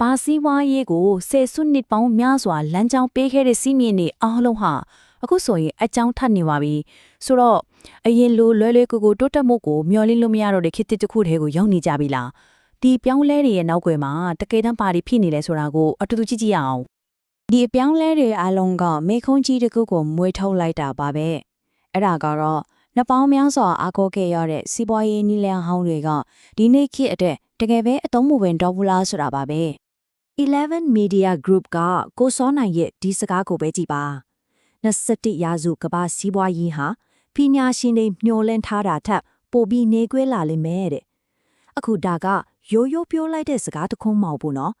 ဘာစည်းဝါးရေးကိုဆယ်စုနှစ်ပေါင်းများစွာလမ်းကြောင်းပေးခဲ့တဲ့စီးမြင့်တွေအားလုံးဟာအခုဆိုရင်အကြောင်းထပ်နေပါပြီဆိုတော့အရင်လိုလွယ်လွယ်ကူကူတိုးတက်မှုကိုမျှော်လင့်လို့မရတော့တဲ့ခေတ်တစ်ခုတည်းကိုရောက်နေကြပြီလားဒီပြောင်းလဲတွေရဲ့နောက်ွယ်မှာတကယ်တမ်းပါတီဖြစ်နေလဲဆိုတာကိုအတူတူကြည့်ကြည့်ရအောင်ဒီအပြောင်းလဲတွေအလုံးကမေခုံးကြီးတစ်ခုကိုမွေးထုတ်လိုက်တာပါပဲအဲ့ဒါကတော့နှစ်ပေါင်းများစွာအားကိုးခဲ့ရတဲ့စီးပွားရေးနီလန်ဟောင်းတွေကဒီနေ့ခေတ်အတွက်တကယ်ပဲအသုံးမဝင်တော့ဘူးလားဆိုတာပါပဲ 11 Media Group ကကိုစောနိုင်ရဲ့ဒီစကားကိုပဲကြည်ပါ21ရာစုကမ္ဘာစီးပွားရေးဟာပညာရှင်တွေမျှော်လင့်ထားတာထက်ပိုပြီးနေကွဲလာလိမ့်မယ်တဲ့အခုဒါကရိုးရိုးပြောလိုက်တဲ့စကားတစ်ခုမဟုတ်ဘူးနော်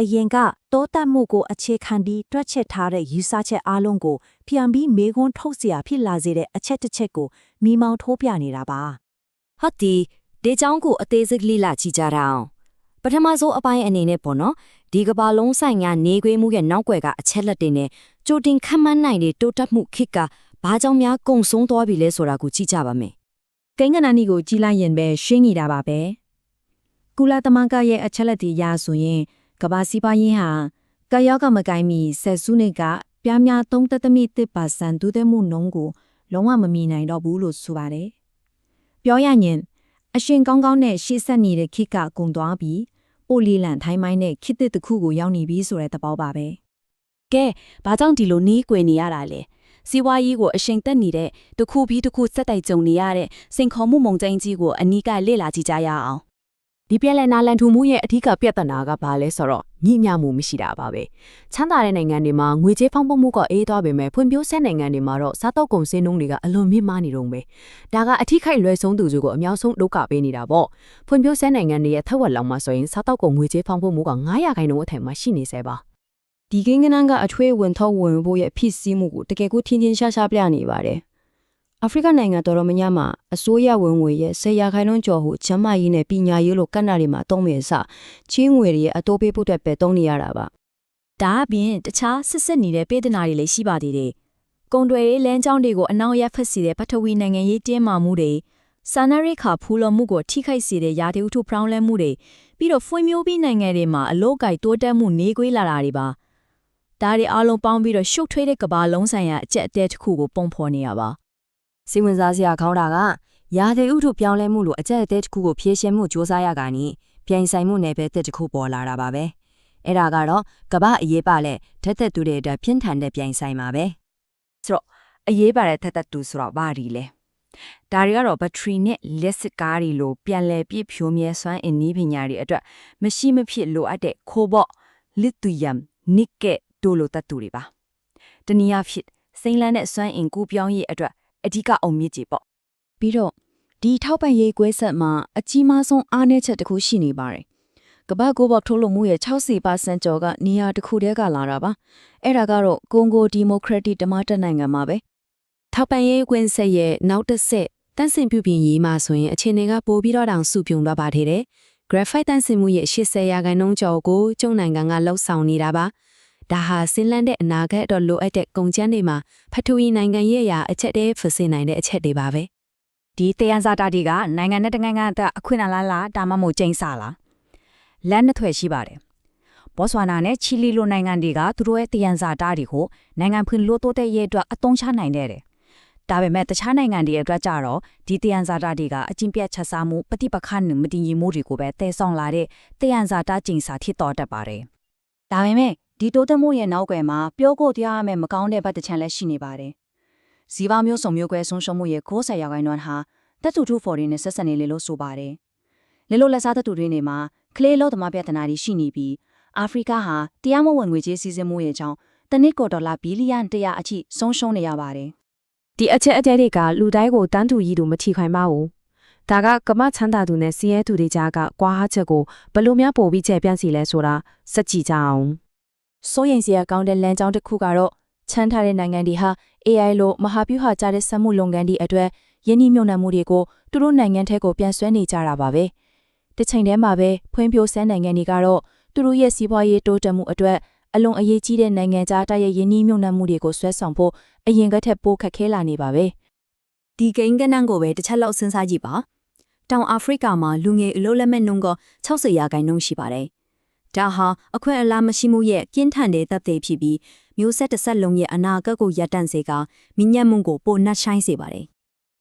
အရင်ကတောတက်မှုကိုအခြေခံပြီးတွက်ချက်ထားတဲ့ယူဆချက်အလုံးကိုပြန်ပြီးမေခွန်းထုတ်เสียဖြစ်လာစေတဲ့အချက်တစ်ချက်ကိုမိမောင်းထိုးပြနေတာပါ ဟုတ်ဒီဒီချောင်းကိုအသေးစိတ်လေ့လာကြည့်ကြရအောင် ပထမဆုံးအပိုင်းအနေနဲ့ပေါ့နော်ဒီကဘာလုံးဆိုင်ရာနေခွေးမှုရဲ့နောက်ွယ်ကအချက်လက်တွေနဲ့ကြိုတင်ခန့်မှန်းနိုင်တဲ့တိုးတက်မှုခေတ်ကဘာကြောင့်များကုံဆုံးသွားပြီလဲဆိုတာကိုကြည့်ကြပါမယ်ကိန်းကနန်းဒီကိုကြီးလိုက်ရင်ပဲရှင်းနေတာပါပဲကုလသမဂ္ဂရဲ့အချက်လက်တွေအရဆိုရင်ကမ္ဘာစီးပွားရေးဟာကာယောကမကိုင်းမီဆက်စုနှစ်ကပြားများ3.3%ဒုသက်မှုနှုန်းကိုလုံးဝမမီနိုင်တော့ဘူးလို့ဆိုပါတယ်ပြောရရင်အရှင်ကောင်းကောင်းနဲ့ရှေ့ဆက်နေတဲ့ခိကကုံသွားပြီး ပိုလီလန်ထိုင်းမိုင်းနဲ့ခိတစ်တစ်ခုကိုရောက်နေပြီဆိုတဲ့သဘောပါပဲကဲဘာကြောင့်ဒီလိုနီးကွယ်နေရတာလဲစီးပွားရေးကိုအရှိန်တက်နေတဲ့တစ်ခုပြီးတစ်ခုစက်တိုက်ကြုံနေရတဲ့စိန်ခေါ်မှုမုံတိုင်းကြီးကိုအနီးကလေ့လာကြည့်ကြရအောင် ဒီပြည်လဲနာလန်ထူမှုရဲ့အဓိကပြဿနာကဘာလဲဆိုတော့ညှိမျှမှုမရှိတာပါပဲချမ်းသာတဲ့နိုင်ငံတွေမှာငွေကြေးဖောင်းပွမှုကအေးသွားပေမဲ့ဖွံ့ဖြိုးဆဲနိုင်ငံတွေမှာတော့စားတောက်ကုန်စင်းနှုန်းတွေကအလွန်မြင့်မားနေတော့ပဲဒါကအထီးခိုက်လွယ်ဆုံးသူစုကိုအများဆုံးဒုက္ခပေးနေတာပေါ့ဖွံ့ဖြိုးဆဲနိုင်ငံတွေရဲ့ထက်ဝက်လောက်မှာဆိုရင်စားတောက်ကုန်ငွေကြေးဖောင်းပွမှုက900ခိုင်နှုန်းအထက်မှာရှိနေဆဲပါဒီကိန်းကနန်းကအထွေးဝင်ထုတ်ဝင်ဖို့ရဲ့ဖြစ်စည်းမှုကိုတကယ်ကိုထင်းထင်းရှားရှားပြနေပါတယ် အာဖရိကနိုင်ငံတော်တော်များများမှာအစိုးရဝင်ငွေရဲ့10ရာခိုင်နှုန်းကျော်ဟုချမ်းမရေးနဲ့ပညာရေးလိုကဏ္ဍတွေမှာတုံးမြင်စချင်းငွေတွေရဲ့အတိုးပေးဖို့အတွက်ပဲတုံးနေရတာပါဒါအပြင်တခြားစစ်စစ်နေတဲ့ပေးဒနာတွေလည်းရှိပါသေးတယ်။ကုံတွေရေးလမ်းကြောင်းတွေကိုအနောက်ရက်ဖက်စီတဲ့ပထဝီနိုင်ငံရေးတင်းမာမှုတွေစာနာရိခါဖူးလော်မှုကိုထိခိုက်စေတဲ့ရာသီဥတုပြောင်းလဲမှုတွေပြီးတော့ဖွံ့ဖြိုးပြီးနိုင်ငံတွေမှာအလို့ကိုက်တိုးတက်မှုနေကွေးလာတာတွေပါ။ဒါတွေအားလုံးပေါင်းပြီးတော့ရှုပ်ထွေးတဲ့ကဘာလုံးဆိုင်ရာအကျက်အတဲတစ်ခုကိုပုံဖော်နေရပါ စိတ်ဝင်စားစရာကောင်းတာကရာသီဥတုပြောင်းလဲမှုလိုအကြက်အသေးတစ်ခုကိုဖြည့်ရှင်းမှုစ조사ရကနီပြိုင်ဆိုင်မှုနယ်ပယ်တစ်တစ်ခုပေါ်လာတာပါပဲအဲ့ဒါကတော့ကမ္ဘာအရေးပါလက်ဓာတ်သက်သူတွေအတွက်ပြင်းထန်တဲ့ပြိုင်ဆိုင်ပါပဲဆိုတော့အရေးပါတဲ့ထက်သက်တူဆိုတော့ဘာဒီလဲဒါတွေကတော့ဘက်ထရီနဲ့လက်စစ်ကားတွေလိုပြန်လည်ပြည့်ဖြိုးမြဲစွမ်းအင်နည်းပညာတွေအတွက်မရှိမဖြစ်လိုအပ်တဲ့ခိုးဘော့လစ်တူယမ်နစ်ကက်တို့လိုတပ်တူတွေပါတနည်းအားဖြင့်စိမ့်လန်းတဲ့စွမ်းအင်ကူပြောင်းရေးအတွက် အဓိကအောင်မြင့်ကြီးပေါ့ပြီးတော့ဒီထောက်ပံ့ရေးကွဲဆက်မှာအကြီးမားဆုံးအားနည်းချက်တစ်ခုရှိနေပါတယ်။ကမ္ဘာကိုဘောက်ထုတ်လုပ်မှုရဲ့60%ကျော်ကနေရာတစ်ခုတည်းကလာတာပါ။အဲ့ဒါကတော့ကွန်ဂိုဒီမိုကရက်တစ်ဓမ္မတနိုင်ငံမှာပဲထောက်ပံ့ရေးကွင်းဆက်ရဲ့နောက်တစ်ဆက်တန့်စင်ပြုပြင်ရေးမှာဆိုရင်အခြေအနေကပိုပြီးတော့တောင်စုပြုံသွားပါသေးတယ်။ graphite တန့်စင်မှုရဲ့80ရာခိုင်နှုန်းကျော်ကိုကျုံနိုင်ငံကလှုပ်ဆောင်နေတာပါ။ ဒါဟာဆင်းလန်းတဲ့အနာဂတ်တော့လိုအပ်တဲ့ကုန်ကျန်းတွေမှာဖထူရီနိုင်ငံရဲ့အရာအချက်တည်းဖြစ်စေနိုင်တဲ့အချက်တွေပါပဲဒီတယန်ဇာတာတွေကနိုင်ငံနဲ့တနိုင်ငံအတွက်အခွင့်အလားလားဒါမှမဟုတ်ကျိန်းစာလားလက်နှစ်ထွယ်ရှိပါတယ်ဘော့ဆွာနာနဲ့ချီလီလိုနိုင်ငံတွေကသူတို့ရဲ့တယန်ဇာတာတွေကိုနိုင်ငံဖွံ့လို့တိုးတက်ရေးအတွက်အသုံးချနိုင်တယ်တဲ့ဒါပေမဲ့တခြားနိုင်ငံတွေအတွက်ကြတော့ဒီတယန်ဇာတာတွေကအကျင့်ပြတ်ချက်စားမှုပฏิပက္ခနဲ့မတည်ငြိမ်မှုတွေကိုပဲတည်ဆောင်လာတဲ့တယန်ဇာတာကျိန်းစာဖြစ်တော်တတ်ပါတယ်ဒါပေမဲ့ ဒီတိုးတက်မှုရဲ့နောက်ွယ်မှာပြောဖို့တရားရမယ့်မကောင်းတဲ့ဘက်တစ်ချမ်းလည်းရှိနေပါတယ်ဇီဝမျိုးစုံမျိုးကွဲဆုံးရှုံးမှုရဲ့60ရာခိုင်နှုန်းဟာတက်တူတူဖော်ရင်းနဲ့ဆက်ဆက်နေလေလို့ဆိုပါတယ်။လေလို့လက်စားတက်တူတွေနေမှာကလေးလောသမားပြဿနာတွေရှိနေပြီးအာဖရိကဟာတရားမဝင်ငွေကြေးစည်းစိမ်မှုရဲ့ကြောင့်တနစ်ကိုဒေါ်လာဘီလီယံ100အထိဆုံးရှုံးနေရပါတယ်ဒီအချက်အတဲတွေကလူတိုင်းကိုတန်းတူရည်တူမထီခိုင်ပါဘူးဒါကကမ္ဘာချမ်းသာသူနဲ့စီးရဲသူတွေကြားကကွာဟချက်ကိုဘယ်လိုများပို့ပြီးချဲ့ပြန့်စီလဲဆိုတာစက်ကြည့်ကြအောင် စိုးရိမ်စရာကောင်းတဲ့လမ်းကြောင်းတစ်ခုကတော့ချမ်းသာတဲ့နိုင်ငံတွေဟာ AI လို့မဟာဗျူဟာကျတဲ့စက်မှုလုပ်ငန်းတွေအတွက်ယင်းနှိမ့်နှံမှုတွေကိုသူတို့နိုင်ငံထဲကိုပြန်ဆွဲနေကြတာပါပဲ။တစ်ချိန်တည်းမှာပဲဖွံ့ဖြိုးဆဲနိုင်ငံတွေကတော့သူတို့ရဲ့စီးပွားရေးတိုးတက်မှုအတွက်အလွန်အရေးကြီးတဲ့နိုင်ငံခြားတိုက်ရဲ့ယင်းနှိမ့်နှံမှုတွေကိုဆွဲဆောင်ဖို့အရင်ကထက်ပိုခက်ခဲလာနေပါပဲ။ဒီကိန်းကနန်းကိုပဲတစ်ချက်လောက်စဉ်းစားကြည့်ပါတောင်အာဖရိကမှာလူငယ်အလို့လက်မဲ့နှုန်းက60ရာခိုင်နှုန်းရှိပါတယ် ဒါဟာအခွင့်အလားမရှိမှုရဲ့ကင်းထန်တဲ့တပ်သေးဖြစ်ပြီးမျိုးဆက်တစ်ဆက်လုံးရဲ့အနာဂတ်ကိုရပ်တန့်စေကမြင့်ညက်မှုကိုပိုနှက်ဆိုင်စေပါတယ်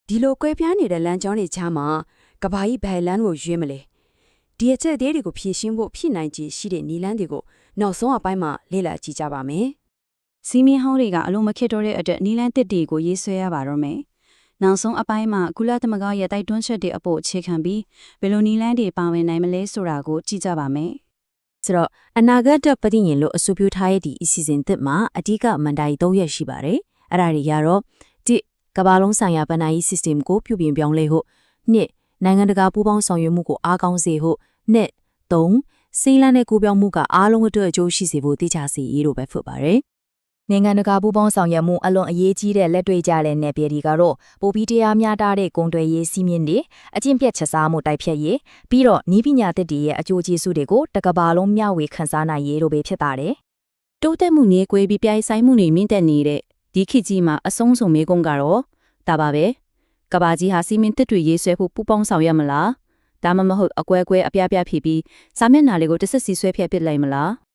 ဒီလိုကွဲပြားနေတဲ့လမ်းကြောင်းတွေချမ်းမှာကဘာကြီးဘယ်လမ်းကိုရွေးမလဲဒီအချက်သေးတွေကိုဖြည့်ရှင်းဖို့ဖြစ်နိုင်ခြေရှိတဲ့နီလန်းတွေကိုနောက်ဆုံးအပိုင်းမှာလေ့လာကြည့်ကြပါမယ်စီမင်းဟောင်းတွေကအလုံးမခစ်တော့တဲ့အတွက်နီလန်းတစ်တီကိုရေးဆွဲရပါတော့မယ်။နောက်ဆုံးအပိုင်းမှာကုလသမဂ္ဂရဲ့တိုက်တွန်းချက်တွေအပေါ်အခြေခံပြီးဘယ်လိုနီလန်းတွေပါဝင်နိုင်မလဲဆိုတာကိုကြည့်ကြပါမယ်။ ဆိုတော့အနာဂတ်ပတိညင်လို့အဆိုပြုထားတဲ့ဒီအစီအစဉ်သစ်မှာအဓိကမန်တာရီ၃ရက်ရှိပါတယ်။အဲ့ဒါတွေကတော့၁ကမ္ဘာလုံးဆိုင်ရာဗန်နာယီ system ကိုပြုပြင်ပြောင်းလဲဖို့၂နိုင်ငံတကာပူးပေါင်းဆောင်ရွက်မှုကိုအားကောင်းစေဖို့၂၃စိလန်းတဲ့ကိုပြောင်းမှုကအားလုံးအတွက်အကျိုးရှိစေဖို့တိကျစေရေးတို့ပဲဖြစ်ပါတယ်။ နိုင်ငံတကာပူးပေါင်းဆောင်ရွက်မှုအလွန်အရေးကြီးတဲ့လက်တွေ့ကြတဲ့နယ်ပယ်တွေကတော့ပိုပြီးတရားမျှတတဲ့ကုန်သွယ်ရေးစီးမြင့်တွေအကျင့်ပြတ်ချက်စားမှုတိုက်ဖြတ်ရေးပြီးတော့နီးပညာသစ်တွေရဲ့အကျိုးကျေးဇူးတွေကိုတစ်ကမ္ဘာလုံးမျှဝေခန်းစားနိုင်ရေးတို့ပဲဖြစ်ပါတယ်တိုးတက်မှုနေကွေးပြီးပြိုင်ဆိုင်မှုတွေမြင့်တက်နေတဲ့ဒီခေတ်ကြီးမှာအဆုံးစုံမေးကုန်ကတော့ဒါပါပဲကဘာကြီးဟာစီမင်းတစ်တွေရေးဆွဲဖို့ပူပေါင်းဆောင်ရမလားဒါမှမဟုတ်အကွဲကွဲအပြားပြားဖြစ်ပြီးစာမျက်နှာလေးကိုတစ်ဆက်စီဆွဲဖြတ်ပစ်လိုက်မလား